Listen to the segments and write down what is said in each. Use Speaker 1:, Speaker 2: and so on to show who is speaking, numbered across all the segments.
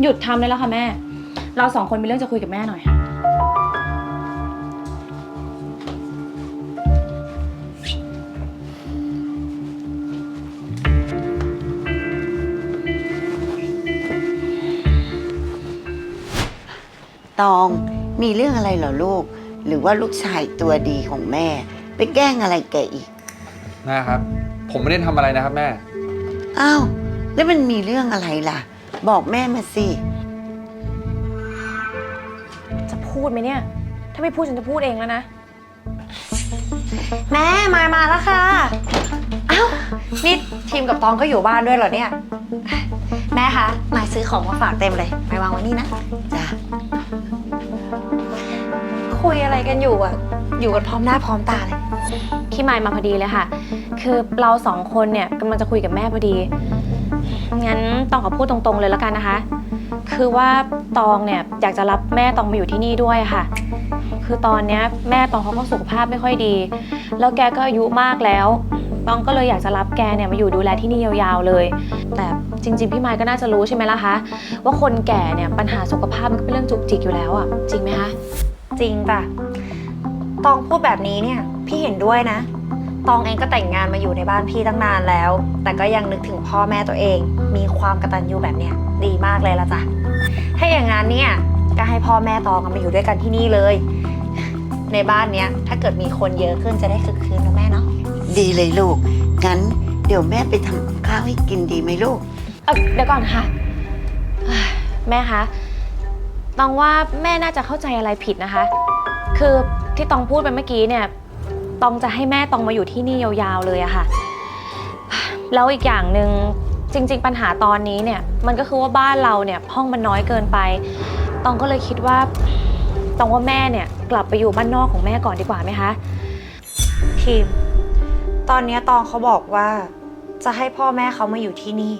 Speaker 1: หยุดทำได้แล้วค่ะแม่ เราสองคนมีเรื่องจะคุยกับแม่หน่อย
Speaker 2: ตองมีเรื่องอะไรเหรอลูก หรือว่าลูกชายตัวดีของแม่ ไปแกล้งอะไรแกอีก
Speaker 3: แม่ครับ ผมไม่ได้ทำอะไรนะครับแม่
Speaker 2: อ้าวแล้วมันมีเรื่องอะไรล่ะ บอกแม่มาสิ
Speaker 1: จะพูดไหมเนี่ย ถ้าไม่พูดฉันจะพูดเองแล้วนะ
Speaker 4: แม่มายมาแล้วค่ะ เอ้า นี่ทีมกับตองก็อยู่บ้านด้วยเหรอเนี่ย แม่คะมายซื้อของมาฝากเต็มเลยมายวางไว้นี่นะ
Speaker 2: จ้ะ
Speaker 4: คุยอะไรกันอยู่อะ อยู่กันพร้อมหน้าพร้อมตาเลย
Speaker 1: พี่มายมาพอดีเลยค่ะ คือเราสองคนเนี่ยกำลังจะคุยกับแม่พอดี งั้นตองขอพูดตรงๆเลยแล้วกันนะคะ คือว่าตองเนี่ยอยากจะรับแม่ตองมาอยู่ที่นี่ด้วยค่ะ คือตอนเนี้ยแม่ตองเขาก็สุขภาพไม่ค่อยดี แล้วแกก็อายุมากแล้ว ตองก็เลยอยากจะรับแกเนี่ยมาอยู่ดูแลที่นี่ยาวๆเลย แต่จริง ๆ พี่มายก็น่าจะรู้ใช่ไหมล่ะคะ ว่าคนแก่เนี่ยปัญหาสุขภาพมันก็เป็นเรื่องจุกจิกอยู่แล้วอะจริงไหมคะ
Speaker 4: จริงป่ะ ตองพูดแบบนี้เนี่ย พี่เห็นด้วยนะ ตองเองก็แต่งงานมาอยู่ในบ้านพี่ตั้งนานแล้ว แต่ก็ยังนึกถึงพ่อแม่ตัวเอง มีความกตัญญูแบบเนี้ยดีมากเลยละจ้ะ ถ้าอย่างนั้นเนี่ยก็ให้พ่อแม่ตองอะมาอยู่ด้วยกันที่นี่เลย ในบ้านเนี้ยถ้าเกิดมีคนเยอะขึ้นจะได้คึกคืนนะแม่เนาะ
Speaker 2: ดีเลยลูก งั้นเดี๋ยวแม่ไปทำข้าวให้กินดีไหมลูก
Speaker 1: เอ่อเดี๋ยวก่อนค่ะเอ้ยแม่คะตองว่าแม่น่าจะเข้าใจอะไรผิดนะคะ คือที่ตองพูดไปเมื่อกี้เนี่ย ตองจะให้แม่ตองมาอยู่ที่นี่ยาวๆเลยอะค่ะ แล้วอีกอย่างหนึ่งจริง ๆ ปัญหาตอนนี้เนี่ย มันก็คือว่าบ้านเราเนี่ยห้องมันน้อยเกินไป ตองก็เลยคิดว่าตองว่าแม่เนี่ยกลับไปอยู่บ้านนอกของแม่ก่อนดีกว่าไหมคะ
Speaker 4: ทีมตอนเนี้ยตองเขาบอกว่า จะให้พ่อแม่เขามาอยู่ที่นี่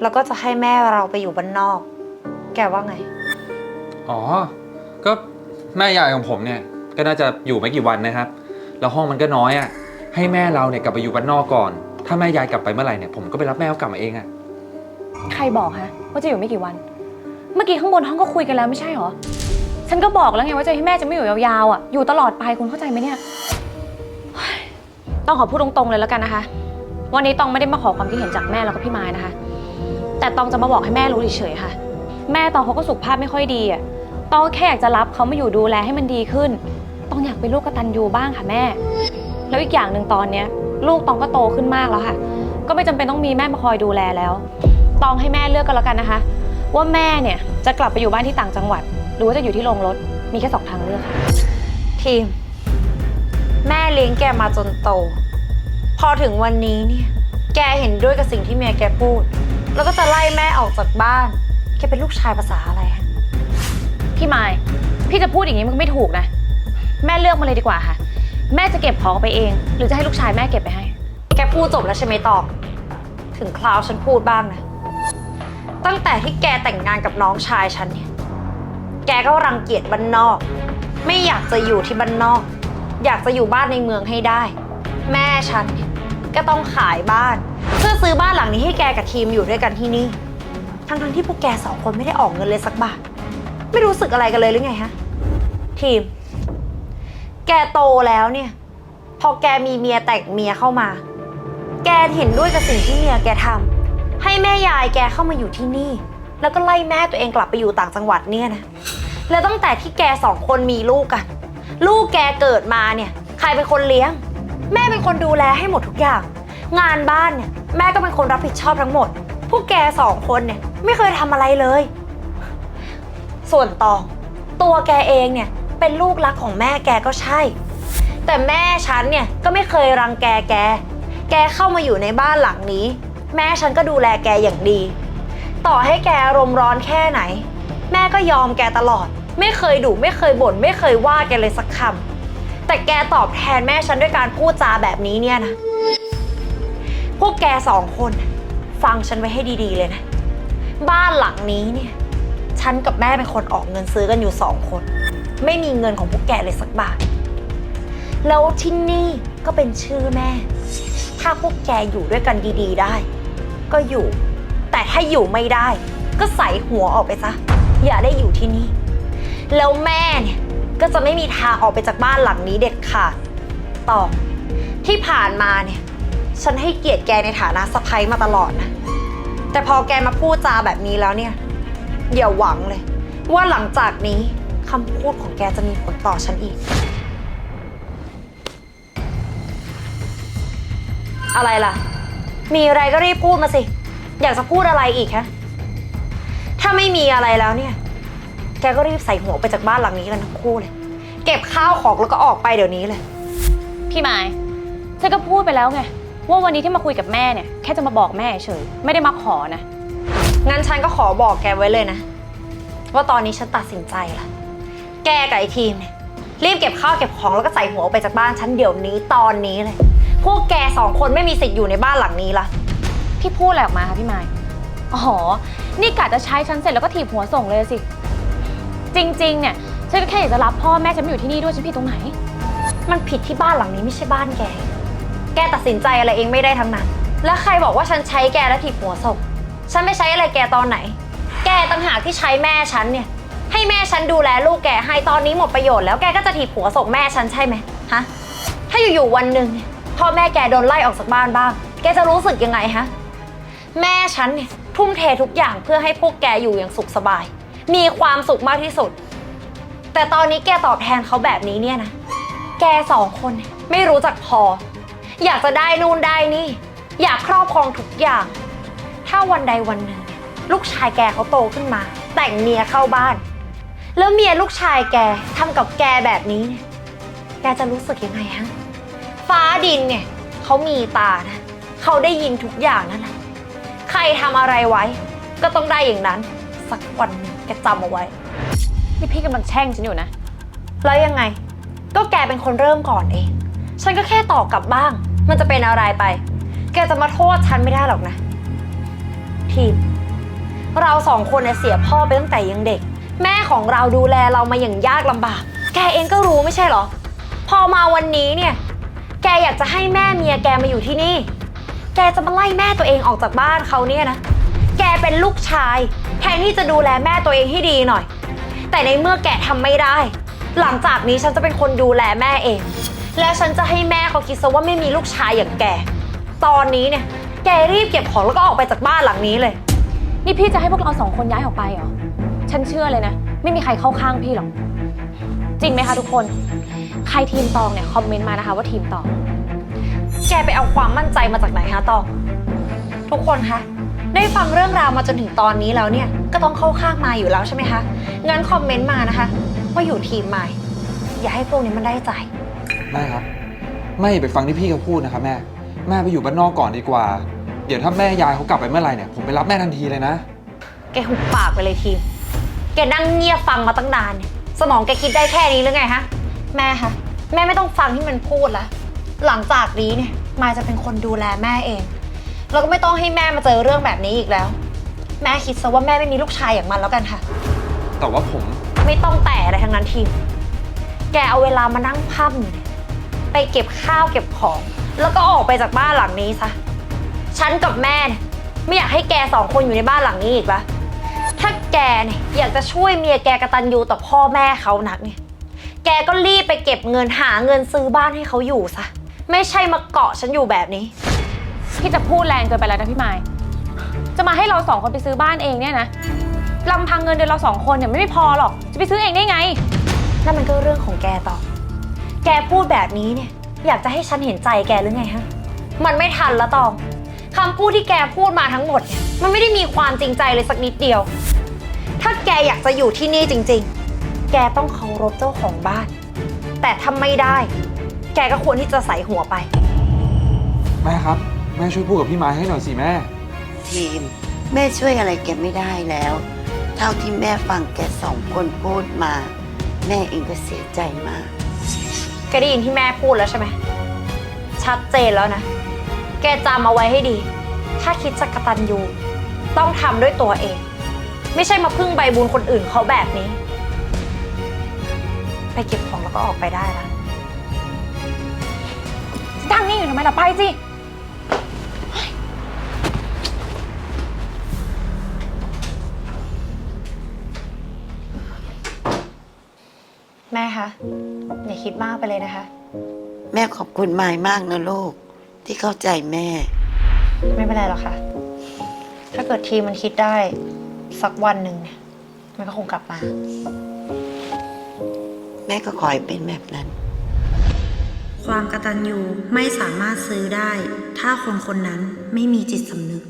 Speaker 4: แล้วก็จะให้แม่เราไปอยู่บ้านนอก แกว่าไง
Speaker 3: อ๋อ ก็แม่ยายของผมเนี่ย ก็น่าจะอยู่ไม่กี่วันนะครับ แล้วห้องมันก็น้อยอะ ให้แม่เราเนี่ยกลับไปอยู่บ้านนอกก่อน ถ้าแม่ยายกลับไปเมื่อไหร่เนี่ยผมก็ไปรับแม่เขากลับมาเองอะ
Speaker 1: ใครบอกฮะว่าจะอยู่ไม่กี่วัน เมื่อกี้ข้างบนห้องก็คุยกันแล้วไม่ใช่เหรอ ฉันก็บอกแล้วไงว่าจะให้แม่จะไม่อยู่ยาวๆอะ อยู่ตลอดไปคุณเข้าใจไหมเนี่ยเฮ้ยต้องขอพูดตรงๆเลยแล้วกันนะคะ วันนี้ตองไม่ได้มาขอความคิดเห็นจากแม่แล้วก็พี่มายนะคะ แต่ตองจะมาบอกให้แม่รู้เฉยๆค่ะ แม่ตองเขาก็สุขภาพไม่ค่อยดีอะตองแค่อยากจะรับเขามาอยู่ดูแลให้มันดีขึ้น ตองอยากเป็นลูกกตัญญูบ้างค่ะแม่ แล้วอีกอย่างหนึ่งตอนเนี้ย ลูกตองก็โตขึ้นมากแล้วค่ะ ก็ไม่จำเป็นต้องมีแม่มาคอยดูแลแล้ว ตองให้แม่เลือกกันแล้วกันนะคะ ว่าแม่เนี่ยจะกลับไปอยู่บ้านที่ต่างจังหวัด หรือว่าจะอยู่ที่โรงรถมีแค่สองทางเลือกค่ะ
Speaker 4: ทีม แม่เลี้ยงแกมาจนโต พอถึงวันนี้เนี่ย แกเห็นด้วยกับสิ่งที่เมียแกพูด แล้วก็จะไล่แม่ออกจากบ้าน แกเป็นลูกชายภาษาอะไรฮะ
Speaker 1: พี่ไมายพี่จะพูดอย่างนี้มันก็ไม่ถูกนะ แม่เลือกมาเลยดีกว่าค่ะ แม่จะเก็บของไปเอง หรือจะให้ลูกชายแม่เก็บไปให้
Speaker 4: แกพูดจบแล้วใช่ไหมตองถึงคราวฉันพูดบ้างนะ ตั้งแต่ที่แกแต่งงานกับน้องชายฉันเนี่ย แกก็รังเกียจบ้านนอก ไม่อยากจะอยู่ที่บ้านนอก อยากจะอยู่บ้านในเมืองให้ได้ แม่ฉันเนี่ยก็ต้องขายบ้าน เพื่อซื้อบ้านหลังนี้ให้แกกับทีมอยู่ด้วยกันที่นี่ ทั้งๆที่พวกแกสองคนไม่ได้ออกเงินเลยสักบาท ไม่รู้สึกอะไรกันเลยหรือไงฮะ ทีม แกโตแล้วเนี่ย พอแกมีเมียแต่งเมียเข้ามา แกเห็นด้วยกับสิ่งที่เมียแกทำให้แม่ยายแกเข้ามาอยู่ที่นี่ แล้วก็ไล่แม่ตัวเองกลับไปอยู่ต่างจังหวัดเนี่ยนะแล้วตั้งแต่ที่แกสองคนมีลูกกัน ลูกแกเกิดมาเนี่ย ใครเป็นคนเลี้ยง แม่เป็นคนดูแลให้หมดทุกอย่าง งานบ้านเนี่ยแม่ก็เป็นคนรับผิดชอบทั้งหมด พวกแกสองคนเนี่ยไม่เคยทำอะไรเลย ส่วนตองตัวแกเองเนี่ย เป็นลูกรักของแม่แกก็ใช่ แต่แม่ฉันเนี่ยก็ไม่เคยรังแกแก แกเข้ามาอยู่ในบ้านหลังนี้ แม่ฉันก็ดูแลแกอย่างดี ต่อให้แกอารมณ์ร้อนแค่ไหน แม่ก็ยอมแกตลอด ไม่เคยดุไม่เคยบ่นไม่เคยว่าแกเลยสักคำแต่แกตอบแทนแม่ฉันด้วยการพูดจาแบบนี้เนี่ยนะพวกแกสองคน ฟังฉันไว้ให้ดีๆเลยนะ บ้านหลังนี้เนี่ย ฉันกับแม่เป็นคนออกเงินซื้อกันอยู่สองคน ไม่มีเงินของพวกแกเลยสักบาท แล้วที่นี่ก็เป็นชื่อแม่ ถ้าพวกแกอยู่ด้วยกันดีๆได้ ก็อยู่ แต่ถ้าอยู่ไม่ได้ ก็ใส่หัวออกไปซะ อย่าได้อยู่ที่นี่ แล้วแม่เนี่ยก็จะไม่มีทางออกไปจากบ้านหลังนี้เด็ดขาดต่อที่ผ่านมาเนี่ย ฉันให้เกียรติแกในฐานะสะใภ้มาตลอดนะ แต่พอแกมาพูดจาแบบนี้แล้วเนี่ย อย่าหวังเลย ว่าหลังจากนี้ คำพูดของแกจะมีผลต่อฉันอีก อะไรล่ะ มีอะไรก็รีบพูดมาสิ อยากจะพูดอะไรอีกฮะ ถ้าไม่มีอะไรแล้วเนี่ย แกก็รีบใส่หัวไปจากบ้านหลังนี้กันทั้งคู่เลย เก็บข้าวของแล้วก็ออกไปเดี๋ยวนี้เลย
Speaker 1: พี่ไม้ฉันก็พูดไปแล้วไง ว่าวันนี้ที่มาคุยกับแม่เนี่ย แค่จะมาบอกแม่เฉยไม่ได้มาขอนะ
Speaker 4: งั้นฉันก็ขอบอกแกไว้เลยนะ ว่าตอนนี้ฉันตัดสินใจละ แกกับไอทีมเนี่ยรีบเก็บข้าวเก็บของแล้วก็ใส่หัวออกไปจากบ้านฉันเดี๋ยวนี้ตอนนี้เลย พวกแกสองคนไม่มีสิทธิ์อยู่ในบ้านหลังนี้ละ
Speaker 1: พี่พูดอะไรออกมาคะพี่ไม้อ๋อ นี่กะจะใช้ฉันเสร็จแล้วก็ถีบหัวส่งเลยสิ จริงๆ เนี่ย ฉันก็แค่อยากจะรับพ่อแม่ฉันมาอยู่ที่นี่ด้วยฉันผิดตรงไหน
Speaker 4: มันผิดที่บ้านหลังนี้ไม่ใช่บ้านแก แกตัดสินใจอะไรเองไม่ได้ทั้งนั้น แล้วใครบอกว่าฉันใช้แกแล้วถีบหัวศพฉันไม่ใช้อะไรแกตอนไหน แกต่างหากที่ใช้แม่ฉันเนี่ย ให้แม่ฉันดูแลลูกแกให้ตอนนี้หมดประโยชน์แล้วแกก็จะถีบหัวศพแม่ฉันใช่ไหมฮะถ้าอยู่ๆวันหนึ่งเนี่ยพ่อแม่แกโดนไล่ออกจากบ้านบ้าง แกจะรู้สึกยังไงฮะแม่ฉันเนี่ยทุ่มเททุกอย่างเพื่อให้พวกแกอยู่อย่างสุขสบาย มีความสุขมากที่สุด แต่ตอนนี้แกตอบแทนเขาแบบนี้เนี่ยนะแกสองคนเนี่ยไม่รู้จักพอ อยากจะได้นู่นได้นี่ อยากครอบครองทุกอย่าง ถ้าวันใดวันหนึ่งเนี่ยลูกชายแกเขาโตขึ้นมา แต่งเมียเข้าบ้าน แล้วเมียลูกชายแกทำกับแกแบบนี้เนี่ย แกจะรู้สึกยังไงฮะ ฟ้าดินเนี่ยเขามีตานะ เขาได้ยินทุกอย่างนั่นแหละ ใครทำอะไรไว้ ก็ต้องได้อย่างนั้น สักวันหนึ่งแกจำเอาไว้
Speaker 1: นี่พี่กำลังแช่งฉันอยู่นะ
Speaker 4: แล้วยังไง ก็แกเป็นคนเริ่มก่อนเอง ฉันก็แค่ตอบกลับบ้าง มันจะเป็นอะไรไป แกจะมาโทษฉันไม่ได้หรอกนะ ทีม เราสองคนเนี่ยเสียพ่อไปตั้งแต่ยังเด็ก แม่ของเราดูแลเรามาอย่างยากลำบาก แกเองก็รู้ไม่ใช่เหรอ พอมาวันนี้เนี่ย แกอยากจะให้แม่เมียแกมาอยู่ที่นี่ แกจะมาไล่แม่ตัวเองออกจากบ้านเขาเนี่ยนะ แกเป็นลูกชาย แทนที่จะดูแลแม่ตัวเองให้ดีหน่อย แต่ในเมื่อแกทำไม่ได้ หลังจากนี้ฉันจะเป็นคนดูแลแม่เอง แล้วฉันจะให้แม่เขาคิดซะว่าไม่มีลูกชายอย่างแก ตอนนี้เนี่ย แกรีบเก็บของแล้วก็ออกไปจากบ้านหลังนี้เลย
Speaker 1: นี่พี่จะให้พวกเราสองคนย้ายออกไปเหรอ ฉันเชื่อเลยนะ ไม่มีใครเข้าข้างพี่หรอก จริงไหมคะทุกคน ใครทีมตองเนี่ยคอมเมนต์มานะคะว่าทีมตอง
Speaker 4: แกไปเอาความมั่นใจมาจากไหนฮะตอง ทุกคนคะ ได้ฟังเรื่องราวมาจนถึงตอนนี้แล้วเนี่ย ก็ต้องเข้าข้างมายอยู่แล้วใช่ไหมคะ งั้นคอมเมนต์มานะคะ ว่าอยู่ทีมมายอย่าให้พวกนี้มันได้ใจ
Speaker 3: แม่ครับ ไม่ไปฟังที่พี่เขาพูดนะครับแม่ แม่ไปอยู่บ้านนอกก่อนดีกว่า เดี๋ยวถ้าแม่ยายเขากลับไปเมื่อไหร่เนี่ย ผมไปรับแม่ทันทีเลยนะ
Speaker 4: แกหุบปากไปเลยทีม แกนั่งเงียบฟังมาตั้งนานเนี่ยสมองแกคิดได้แค่นี้หรือไงฮะ แม่คะแม่ไม่ต้องฟังที่มันพูดละ หลังจากนี้เนี่ยมายจะเป็นคนดูแลแม่เอง แล้วก็ไม่ต้องให้แม่มาเจอเรื่องแบบนี้อีกแล้ว แม่คิดซะว่าแม่ไม่มีลูกชายอย่างมันแล้วกันค่ะ
Speaker 3: แต่ว่าผม
Speaker 4: ไม่ต้องแต่อะไรทั้งนั้นทีม แกเอาเวลามานั่งพั่มอยู่เนี่ยไปเก็บข้าวเก็บของ แล้วก็ออกไปจากบ้านหลังนี้ซะ ฉันกับแม่เนี่ยไม่อยากให้แกสองคนอยู่ในบ้านหลังนี้อีกละถ้า แกเนี่ยอยากจะช่วยเมียแกกระตันยูต่อพ่อแม่เขานักเนี่ย แกก็รีบไปเก็บเงินหาเงินซื้อบ้านให้เขาอยู่ซะ ไม่ใช่มาเกาะฉันอยู่แบบนี้
Speaker 1: พี่จะพูดแรงเกินไปแล้วนะพี่ไม้จะมาให้เราสองคนไปซื้อบ้านเองเนี่ยนะลำพังเงินเดือนเราสองคนเนี่ยไม่พอหรอก จะไปซื้อเองได้ไง
Speaker 4: นั่นมันก็เรื่องของแกต่อ แกพูดแบบนี้เนี่ย อยากจะให้ฉันเห็นใจแกหรือไงฮะ มันไม่ทันแล้วตองคำพูดที่แกพูดมาทั้งหมดเนี่ย มันไม่ได้มีความจริงใจเลยสักนิดเดียว ถ้าแกอยากจะอยู่ที่นี่จริงๆ แกต้องเคารพเจ้าของบ้าน แต่ถ้าไม่ได้ แกก็ควรที่จะใส่หัวไป
Speaker 3: แม่ครับ แม่ช่วยพูดกับพี่ไม้ให้หน่อยสิแม่
Speaker 2: ทีม แม่ช่วยอะไรแกไม่ได้แล้ว เท่าที่แม่ฟังแกสองคนพูดมา แม่เองก็เสียใจมาก
Speaker 4: แกได้ยินที่แม่พูดแล้วใช่ไหม ชัดเจนแล้วนะ แกจำเอาไว้ให้ดี ถ้าคิดจะกระตันยูต้องทำด้วยตัวเอง ไม่ใช่มาพึ่งใบบุญคนอื่นเขาแบบนี้ ไปเก็บของแล้วก็ออกไปได้ละจะ
Speaker 1: ตั้งนี่อยู่ทำไมล่ะไปสิ
Speaker 4: แม่คะ อย่าคิดมากไปเลยนะคะ
Speaker 2: แม่ขอบคุณมายมากนะลูก ที่เข้าใจแม่
Speaker 4: ไม่เป็นไรหรอกค่ะ ถ้าเกิดทีมมันคิดได้ สักวันหนึ่งเนี่ยมันก็คงกลับมา
Speaker 2: แม่ก็ขอให้เป็นแบบนั้น
Speaker 5: ความกตัญญูไม่สามารถซื้อได้ ถ้าคนคนนั้นไม่มีจิตสำนึก